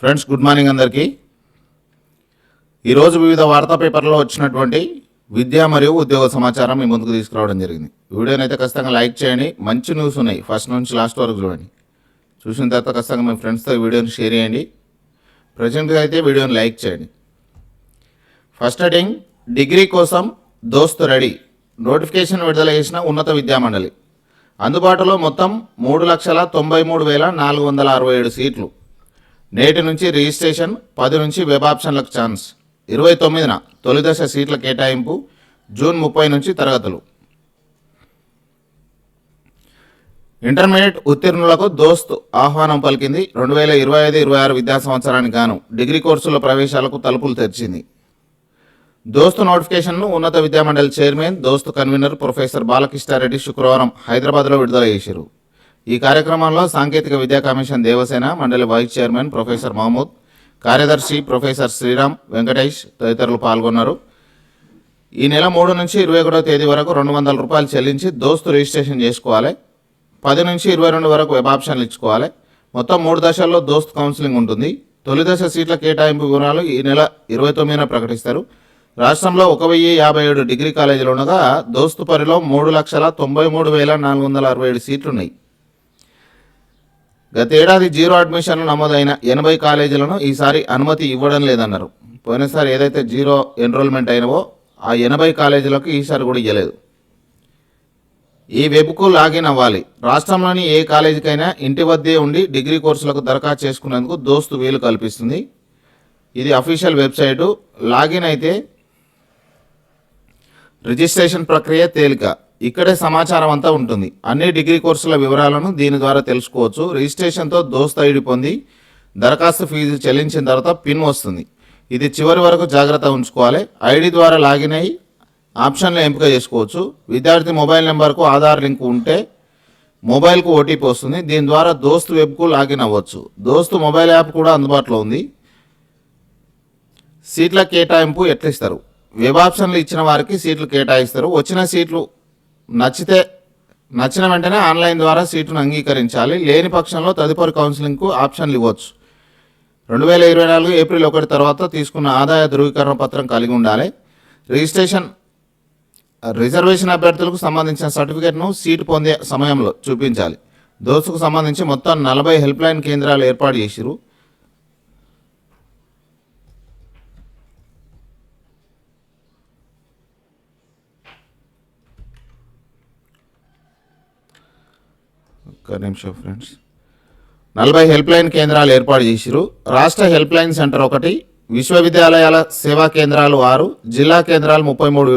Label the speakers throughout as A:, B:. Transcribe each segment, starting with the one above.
A: Friends good morning అందరికీ. ఈరోజు వివిధ వార్తా పేపర్లో వచ్చినటువంటి విద్య మరియు ఉద్యోగ సమాచారం మీ ముందుకు తీసుకురావడం జరిగింది. వీడియోని అయితే ఖచ్చితంగా లైక్ చేయండి. మంచి న్యూస్ ఉన్నాయి. ఫస్ట్ నుంచి లాస్ట్ వరకు చూడండి. చూసిన తర్వాత ఖచ్చితంగా మీ ఫ్రెండ్స్తో వీడియోని షేర్ చేయండి. ప్రజెంట్గా అయితే వీడియోని లైక్ చేయండి. ఫస్ట్ హెడింగ్ డిగ్రీ కోసం దోస్తు రెడీ. నోటిఫికేషన్ విడుదల చేసిన ఉన్నత విద్యామండలి అందుబాటులో మొత్తం మూడు లక్షల తొంభై మూడు వేల నాలుగు వందల అరవై ఏడు సీట్లు. నేటి నుంచి రిజిస్ట్రేషన్ పది నుంచి వెబ్ ఆప్షన్లకు ఛాన్స్. ఇరవై తొమ్మిదిన తొలిదశ సీట్ల కేటాయింపు జూన్ ముప్పై నుంచి తరగతులు. ఇంటర్మీడియట్ ఉత్తీర్ణులకు దోస్త్ ఆహ్వానం పలికింది రెండు వేల ఇరవై ఐదు ఇరవై ఆరు విద్యా సంవత్సరానికి గాను. డిగ్రీ కోర్సుల ప్రవేశాలకు తలుపులు తెరిచింది. దోస్తు నోటిఫికేషన్ను ఉన్నత విద్యామండలి చైర్మన్ దోస్తు కన్వీనర్ ప్రొఫెసర్ బాలకృష్ణారెడ్డి శుక్రవారం హైదరాబాద్లో విడుదల చేశారు. ఈ కార్యక్రమంలో సాంకేతిక విద్యా కమిషన్ దేవసేన మండలి వైస్ చైర్మన్ ప్రొఫెసర్ మహమూద్ కార్యదర్శి ప్రొఫెసర్ శ్రీరామ్ వెంకటేష్ తదితరులు పాల్గొన్నారు. ఈ నెల మూడు నుంచి ఇరవై ఒకటో తేదీ వరకు రెండు వందల రూపాయలు చెల్లించి దోస్తు రిజిస్ట్రేషన్ చేసుకోవాలి. పది నుంచి ఇరవై రెండు వరకు వెబ్ ఆప్షన్లు ఇచ్చుకోవాలి. మొత్తం మూడు దశల్లో దోస్త్ కౌన్సిలింగ్ ఉంటుంది. తొలి దశ సీట్ల కేటాయింపు వివరాలు ఈ నెల ఇరవై తొమ్మిదిన ప్రకటిస్తారు. రాష్ట్రంలో ఒక వెయ్యి యాభై ఏడు డిగ్రీ కాలేజీలు ఉండగా దోస్తు పరిలో మూడు లక్షల తొంభై మూడు వేల నాలుగు వందల అరవై ఏడు సీట్లు ఉన్నాయి గతేడాది జీరో అడ్మిషన్లు నమోదైన ఎనభై కాలేజీలను ఈసారి అనుమతి ఇవ్వడం లేదన్నారు. పోయినసారి ఏదైతే జీరో ఎన్రోల్మెంట్ అయినవో ఆ ఎనభై కాలేజీలకు ఈసారి కూడా ఇవ్వలేదు ఈ వెబ్కు లాగిన్ అవ్వాలి. రాష్ట్రంలోని ఏ కాలేజీకైనా ఇంటి వద్దే ఉండి డిగ్రీ కోర్సులకు దరఖాస్తు చేసుకునేందుకు దోస్తు వీలు కల్పిస్తుంది. ఇది అఫీషియల్ వెబ్సైటు. లాగిన్ అయితే రిజిస్ట్రేషన్ ప్రక్రియ తేలిక. ఇక్కడే సమాచారం అంతా ఉంటుంది. అన్ని డిగ్రీ కోర్సుల వివరాలను దీని ద్వారా తెలుసుకోవచ్చు. రిజిస్ట్రేషన్తో దోస్త్ ఐడి పొంది దరఖాస్తు ఫీజు చెల్లించిన తర్వాత పిన్ వస్తుంది. ఇది చివరి వరకు జాగ్రత్త ఉంచుకోవాలి. ఐడి ద్వారా లాగిన్ అయ్యి ఆప్షన్లు ఎంపిక చేసుకోవచ్చు. విద్యార్థి మొబైల్ నెంబర్కు ఆధార్ లింక్ ఉంటే మొబైల్కు ఓటీపీ వస్తుంది. దీని ద్వారా దోస్త్ వెబ్కు లాగిన్ అవ్వచ్చు. దోస్త్ మొబైల్ యాప్ కూడా అందుబాటులో ఉంది. సీట్ల కేటాయింపు ఎట్లా ఇస్తారు వెబ్ ఆప్షన్లు ఇచ్చిన వారికి సీట్లు కేటాయిస్తారు. వచ్చిన సీట్లు నచ్చితే నచ్చిన వెంటనే ఆన్లైన్ ద్వారా సీటును అంగీకరించాలి. లేని పక్షంలో తదుపరి కౌన్సిలింగ్కు ఆప్షన్లు ఇవ్వచ్చు. రెండు వేల ఇరవై నాలుగు ఏప్రిల్ ఒకటి తర్వాత తీసుకున్న ఆదాయ ధృవీకరణ పత్రం కలిగి ఉండాలి. రిజిస్ట్రేషన్ రిజర్వేషన్ అభ్యర్థులకు సంబంధించిన సర్టిఫికేట్ను సీటు పొందే సమయంలో చూపించాలి. దోసుకు సంబంధించి మొత్తం నలభై హెల్ప్లైన్ కేంద్రాలు ఏర్పాటు చేసిరు ఒక్క నిమిషం ఫ్రెండ్స్. నలభై హెల్ప్ లైన్ కేంద్రాలు ఏర్పాటు చేసిరు రాష్ట్ర హెల్ప్ లైన్ సెంటర్ ఒకటి విశ్వవిద్యాలయాల సేవా కేంద్రాలు ఆరు జిల్లా కేంద్రాలు ముప్పై మూడు.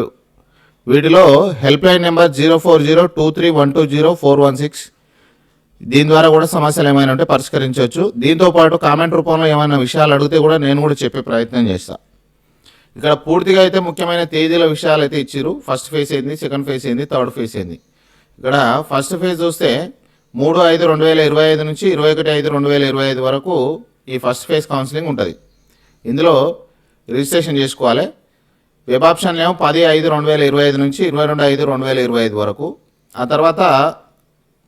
A: వీటిలో help line number zero four zero two three one two zero four one six. దీని ద్వారా కూడా సమస్యలు ఏమైనా ఉంటే పరిష్కరించవచ్చు. దీంతో పాటు కామెంట్ రూపంలో ఏమైనా విషయాలు అడిగితే కూడా నేను కూడా చెప్పే ప్రయత్నం చేస్తాను ఇక్కడ పూర్తిగా అయితే ముఖ్యమైన తేదీల విషయాలు అయితే ఇచ్చారు ఫస్ట్ ఫేజ్ ఏంది సెకండ్ ఫేజ్ ఏంది థర్డ్ ఫేజ్ ఏంది. ఇక్కడ ఫస్ట్ ఫేజ్ చూస్తే మూడు ఐదు రెండు వేల ఇరవై ఐదు నుంచి ఇరవై ఒకటి ఐదు రెండు వేల ఇరవై ఐదు వరకు ఈ ఫస్ట్ ఫేజ్ కౌన్సిలింగ్ ఉంటుంది. ఇందులో రిజిస్ట్రేషన్ చేసుకోవాలి. వెబ్ ఆప్షన్లు ఏమో పది ఐదు రెండు వేల ఇరవై ఐదు నుంచి ఇరవై రెండు ఐదు రెండు వేల ఇరవై ఐదు వరకు. ఆ తర్వాత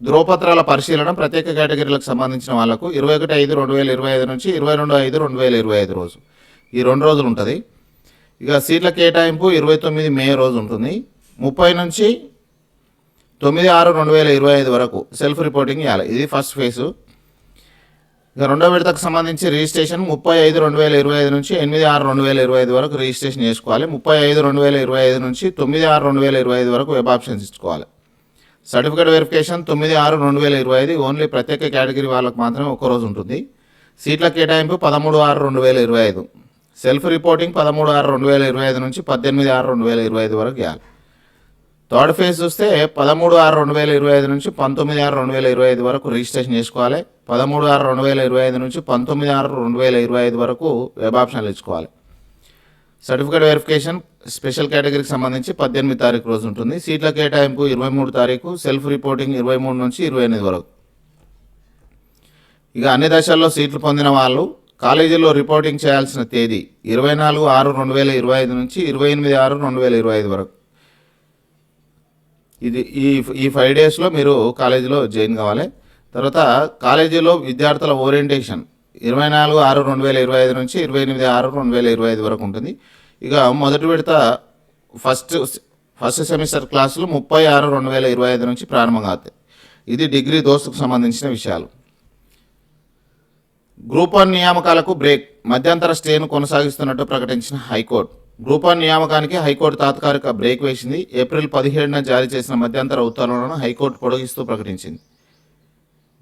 A: ధ్రువపత్రాల పరిశీలన ప్రత్యేక కేటగిరీలకు సంబంధించిన వాళ్ళకు ఇరవై ఒకటి ఐదు రెండు వేల ఇరవై ఐదు నుంచి ఇరవై రెండు ఐదు రెండు వేల ఇరవై ఐదు రోజు. ఈ రెండు రోజులు ఉంటుంది. ఇక సీట్ల కేటాయింపు ఇరవై తొమ్మిది మే రోజు ఉంటుంది. ముప్పై నుంచి తొమ్మిది ఆరు రెండు వేల ఇరవై ఐదు వరకు సెల్ఫ్ రిపోర్టింగ్ ఇవ్వాలి ఇది ఫస్ట్ ఫేజు ఇక రెండో విడతకు సంబంధించి రిజిస్ట్రేషన్ ముప్పై ఐదు రెండు వేల ఇరవై ఐదు నుంచి ఎనిమిది ఆరు రెండు వేల ఇరవై ఐదు వరకు రిజిస్ట్రేషన్ చేసుకోవాలి. ముప్పై ఐదు రెండు వేల ఇరవై ఐదు నుంచి తొమ్మిది ఆరు రెండు వేల ఇరవై ఐదు వరకు వెబ్ ఆప్షన్స్ ఇచ్చుకోవాలి. సర్టిఫికేట్ వెరిఫికేషన్ తొమ్మిది ఆరు రెండు వేల ఇరవై ఐదు ఓన్లీ ప్రత్యేక కేటగిరీ వాళ్ళకు మాత్రమే ఒక రోజు ఉంటుంది. సీట్ల కేటాయింపు పదమూడు ఆరు రెండు వేల ఇరవై ఐదు. సెల్ఫ్ రిపోర్టింగ్ పదమూడు ఆరు రెండు వేల ఇరవై ఐదు నుంచి పద్దెనిమిది ఆరు రెండు వేల ఇరవై ఐదు వరకు ఇవ్వాలి థర్డ్ ఫేజ్ చూస్తే పదమూడు ఆరు రెండు వేల ఇరవై ఐదు నుంచి పంతొమ్మిది ఆరు రెండు వేల ఇరవై ఐదు వరకు రిజిస్ట్రేషన్ చేసుకోవాలి. పదమూడు ఆరు రెండు వేల ఇరవై ఐదు నుంచి పంతొమ్మిది ఆరు రెండు వేల ఇరవై ఐదు వరకు వెబ్ ఆప్షన్లు ఇచ్చుకోవాలి సర్టిఫికేట్ వెరిఫికేషన్ స్పెషల్ కేటగిరీకి సంబంధించి పద్దెనిమిది తారీఖు రోజు ఉంటుంది. సీట్ల కేటాయింపు ఇరవై మూడు తారీఖు సెల్ఫ్ రిపోర్టింగ్ ఇరవై మూడు నుంచి ఇరవై ఎనిమిది వరకు. ఇక అన్ని దశల్లో సీట్లు పొందిన వాళ్ళు కాలేజీలో రిపోర్టింగ్ చేయాల్సిన తేదీ ఇరవై నాలుగు ఆరు రెండు వేల ఇరవై ఐదు నుంచి ఇరవై ఎనిమిది ఆరు రెండు వేల ఇరవై ఐదు వరకు. ఇది ఈ ఈ ఫైవ్ డేస్లో మీరు కాలేజీలో జాయిన్ కావాలి. తర్వాత కాలేజీలో విద్యార్థుల ఓరియంటేషన్ ఇరవై నాలుగు ఆరు రెండు వేల ఇరవై ఐదు నుంచి ఇరవై ఎనిమిది ఆరు రెండు వేల ఇరవై ఐదు వరకు ఉంటుంది. ఇక మొదటి విడత ఫస్ట్ ఫస్ట్ సెమిస్టర్ క్లాసులు ముప్పై ఆరు రెండు వేల ఇరవై ఐదు నుంచి ప్రారంభం అవుతాయి ఇది డిగ్రీ దోస్తుకు సంబంధించిన విషయాలు. గ్రూప్ వన్ నియామకాలకు బ్రేక్. మధ్యంతర స్టేను కొనసాగిస్తున్నట్టు ప్రకటించిన హైకోర్టు. గ్రూప్ నియామకానికి హైకోర్టు తాత్కాలిక బ్రేక్ వేసింది. ఏప్రిల్ పదిహేడున జారీ చేసిన మధ్యంతర ఉత్తర్వులను హైకోర్టు పొడిగిస్తూ ప్రకటించింది.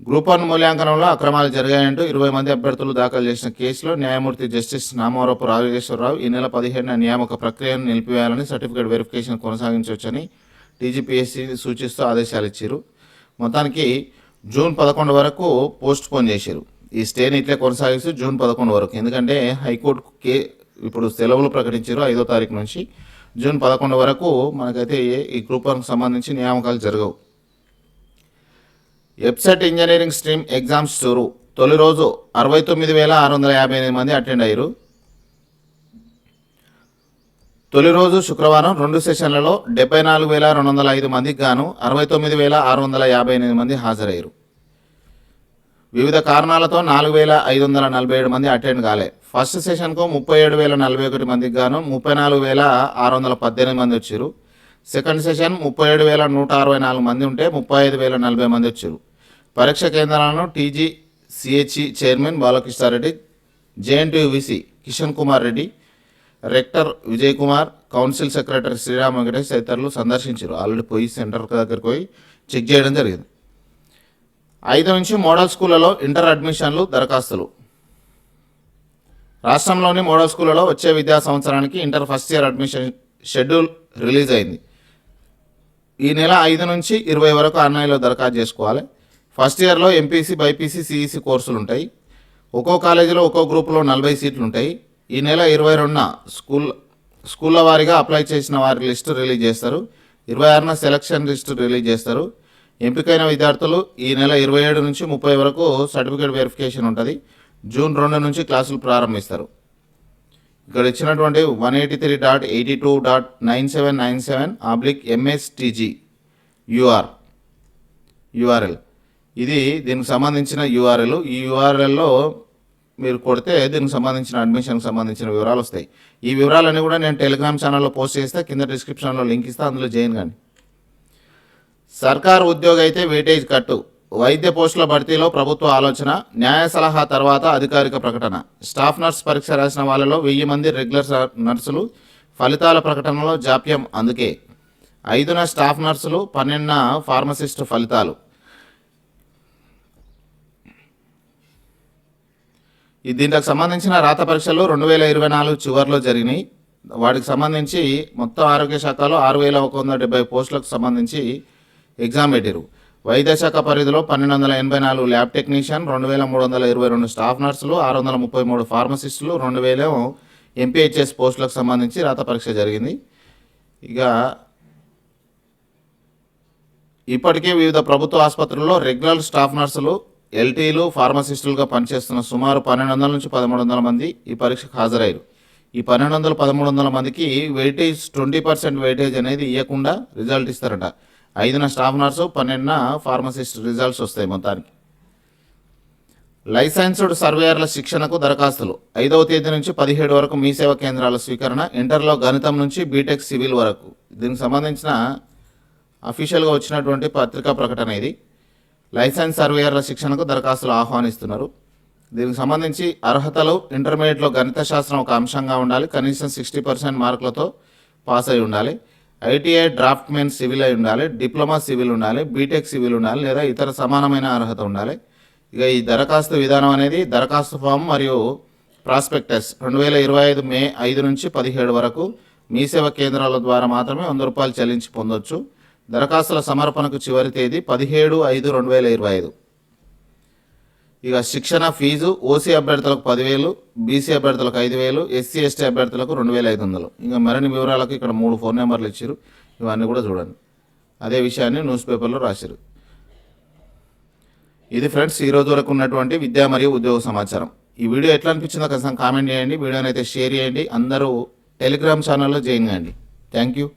A: గ్రూపాన్ మూల్యాంకనంలో అక్రమాలు జరిగాయంటూ ఇరవై మంది అభ్యర్థులు దాఖలు చేసిన కేసులో న్యాయమూర్తి జస్టిస్ నామవరపు రాజేశ్వరరావు ఈ నెల పదిహేడున నియామక ప్రక్రియను నిలిపివేయాలని సర్టిఫికేట్ వెరిఫికేషన్ కొనసాగించవచ్చని టీజీపీఎస్సీ సూచిస్తూ ఆదేశాలు ఇచ్చారు. మొత్తానికి జూన్ పదకొండు వరకు పోస్ట్ పోన్ చేశారు. ఈ స్టేని ఇట్లే కొనసాగిస్తూ జూన్ పదకొండు వరకు. ఎందుకంటే హైకోర్టు కే ఇప్పుడు సెలవులు ప్రకటించారు ఐదో తారీఖు నుంచి జూన్ పదకొండు వరకు మనకైతే ఈ గ్రూప్ వన్కి సంబంధించి నియామకాలు జరగవు. వెబ్సైట్ ఇంజనీరింగ్ స్ట్రీమ్ ఎగ్జామ్స్ టూరు తొలి రోజు అరవై తొమ్మిది వేల ఆరు వందల యాభై ఎనిమిది మంది అటెండ్ అయ్యారు. తొలి రోజు శుక్రవారం రెండు సెషన్లలో డెబ్బై నాలుగు వేల రెండు వందల ఐదు మందికి గాను అరవై తొమ్మిది వేల ఆరు వందల యాభై ఎనిమిది మంది హాజరయ్యారు. వివిధ కారణాలతో నాలుగు వేల ఐదు వందల నలభై ఏడు మంది అటెండ్ కాలే. ఫస్ట్ సెషన్కు ముప్పై ఏడు వేల నలభై ఒకటి మందికి గాను ముప్పై నాలుగు వేల ఆరు వందల పద్దెనిమిది మంది వచ్చారు సెకండ్ సెషన్ ముప్పై ఏడు వేల నూట అరవై నాలుగు మంది ఉంటే ముప్పై ఐదు వేల నలభై మంది వచ్చారు పరీక్ష కేంద్రాలను TG CHE chairman Balakrishnareddy JNTU VC Kishan Kumar Reddy rector Vijay Kumar council secretary Sriram Venkatesh తదితరులు సందర్శించారు. ఆల్రెడీ పోయి సెంటర్ దగ్గరికి పోయి చెక్ చేయడం జరిగింది. ఐదు నుంచి మోడల్ స్కూళ్ళలో ఇంటర్ అడ్మిషన్లు దరఖాస్తులు. రాష్ట్రంలోని మోడల్ స్కూళ్ళలో వచ్చే విద్యా సంవత్సరానికి inter first year admission schedule release అయింది. ఈ నెల ఐదు నుంచి ఇరవై వరకు ఆన్లైన్లో దరఖాస్తు చేసుకోవాలి. ఫస్ట్ ఇయర్లో ఎంపీసీ బైపీసీ సిఈసి కోర్సులు ఉంటాయి. ఒక్కో కాలేజీలో ఒక్కో గ్రూపులో నలభై సీట్లు ఉంటాయి. ఈ నెల ఇరవై రెండున స్కూల్ స్కూళ్ళ వారీగా అప్లై చేసిన వారి లిస్టు రిలీజ్ చేస్తారు. ఇరవై ఆరున సెలక్షన్ లిస్టు రిలీజ్ చేస్తారు. ఎంపికైన విద్యార్థులు ఈ నెల ఇరవై ఏడు నుంచి ముప్పై వరకు సర్టిఫికేట్ వెరిఫికేషన్ ఉంటుంది. జూన్ రెండు నుంచి క్లాసులు ప్రారంభిస్తారు. ఇక్కడ ఇచ్చినటువంటి one eighty three dot eighty two dot nine seven nine seven oblique MSTG UR URL ఇది దీనికి సంబంధించిన యూఆర్ఎల్ ఈ యూఆర్ఎల్లో మీరు కొడితే దీనికి సంబంధించిన అడ్మిషన్కి సంబంధించిన వివరాలు వస్తాయి. ఈ వివరాలన్నీ కూడా నేను టెలిగ్రామ్ ఛానల్లో పోస్ట్ చేస్తే కింద డిస్క్రిప్షన్లో లింక్ ఇస్తే అందులో చేయను కానీ సర్కారు ఉద్యోగి అయితే వెయిటేజ్ కట్టు. వైద్య పోస్టుల భర్తీలో ప్రభుత్వ ఆలోచన న్యాయ సలహా తర్వాత అధికారిక ప్రకటన. స్టాఫ్ నర్స్ పరీక్ష రాసిన వాళ్ళలో వెయ్యి మంది రెగ్యులర్ నర్సులు ఫలితాల ప్రకటనలో జాప్యం అందుకే. ఐదున స్టాఫ్ నర్సులు పన్నెండున ఫార్మసిస్ట్ ఫలితాలు. దీనికి సంబంధించిన రాత పరీక్షలు రెండు వేల ఇరవై నాలుగు చివరిలో జరిగినాయి. వాటికి సంబంధించి మొత్తం ఆరోగ్య శాఖలో ఆరు వేల ఒక వందల డెబ్బై పోస్టులకు సంబంధించి ఎగ్జామ్ పెట్టారు వైద్య శాఖ పరిధిలో పన్నెండు వందల ఎనభై నాలుగు ల్యాబ్ టెక్నీషియన్ రెండు వేల మూడు వందల ఇరవై రెండు స్టాఫ్ నర్సులు ఆరు వందల ముప్పై మూడు ఫార్మసిస్టులు రెండు వేల ఎంపీహెచ్ఎస్ పోస్టులకు సంబంధించి రాత పరీక్ష జరిగింది. ఇక ఇప్పటికే వివిధ ప్రభుత్వ ఆసుపత్రుల్లో రెగ్యులర్ స్టాఫ్ నర్సులు ఎల్టీలు ఫార్మసిస్టులుగా పనిచేస్తున్న సుమారు పన్నెండు వందల నుంచి పదమూడు వందల మంది ఈ పరీక్షకు హాజరయ్యారు. ఈ పన్నెండు వందల పదమూడు వందల మందికి వెయిటేజ్ ట్వంటీ పర్సెంట్ వెయిటేజ్ అనేది ఇవ్వకుండా రిజల్ట్ ఇస్తారట. ఐదున స్టాఫ్ నర్సు పన్నెండున ఫార్మసిస్ట్ రిజల్ట్స్ వస్తాయి మొత్తానికి. లైసెన్స్డ్ సర్వేయర్ల శిక్షణకు దరఖాస్తులు. ఐదవ తేదీ నుంచి పదిహేడు వరకు మీ సేవ కేంద్రాల స్వీకరణ ఇంటర్లో గణితం నుంచి బీటెక్ సివిల్ వరకు. దీనికి సంబంధించిన అఫీషియల్గా వచ్చినటువంటి పత్రికా ప్రకటన ఇది. లైసెన్స్ సర్వేయర్ల శిక్షణకు దరఖాస్తులు ఆహ్వానిస్తున్నారు. దీనికి సంబంధించి అర్హతలు ఇంటర్మీడియట్లో గణిత శాస్త్రం ఒక అంశంగా ఉండాలి. కనీసం సిక్స్టీ పర్సెంట్ మార్కులతో పాస్ అయి ఉండాలి. ఐటీఐ డ్రాఫ్ట్మెన్ సివిల్ అయి ఉండాలి డిప్లొమా సివిల్ ఉండాలి బీటెక్ సివిల్ ఉండాలి లేదా ఇతర సమానమైన అర్హత ఉండాలి. ఇక ఈ దరఖాస్తు విధానం అనేది దరఖాస్తు ఫామ్ మరియు ప్రాస్పెక్టస్. రెండు వేల ఇరవై ఐదు మే ఐదు నుంచి పదిహేడు వరకు మీ సేవ కేంద్రాల ద్వారా మాత్రమే వంద రూపాయలు చెల్లించి పొందొచ్చు. దరఖాస్తుల సమర్పణకు చివరి తేదీ పదిహేడు ఐదు రెండు వేల ఇరవై ఐదు. ఇక శిక్షణ ఫీజు ఓసీ అభ్యర్థులకు పదివేలు బీసీ అభ్యర్థులకు ఐదు వేలు ఎస్సీ ఎస్టీ అభ్యర్థులకు రెండు వేల ఐదు వందలు. ఇంకా మరిన్ని వివరాలకు ఇక్కడ మూడు ఫోన్ నెంబర్లు ఇచ్చారు ఇవన్నీ కూడా చూడండి. అదే విషయాన్ని న్యూస్ పేపర్లో రాశారు ఇది ఫ్రెండ్స్ ఈరోజు వరకు ఉన్నటువంటి విద్యా మరియు ఉద్యోగ సమాచారం. ఈ వీడియో ఎట్లా అనిపించిందో ఖచ్చితంగా కామెంట్ చేయండి. వీడియోని అయితే షేర్ చేయండి. అందరూ టెలిగ్రామ్ ఛానల్లో జాయిన్ కాండి. Thank you.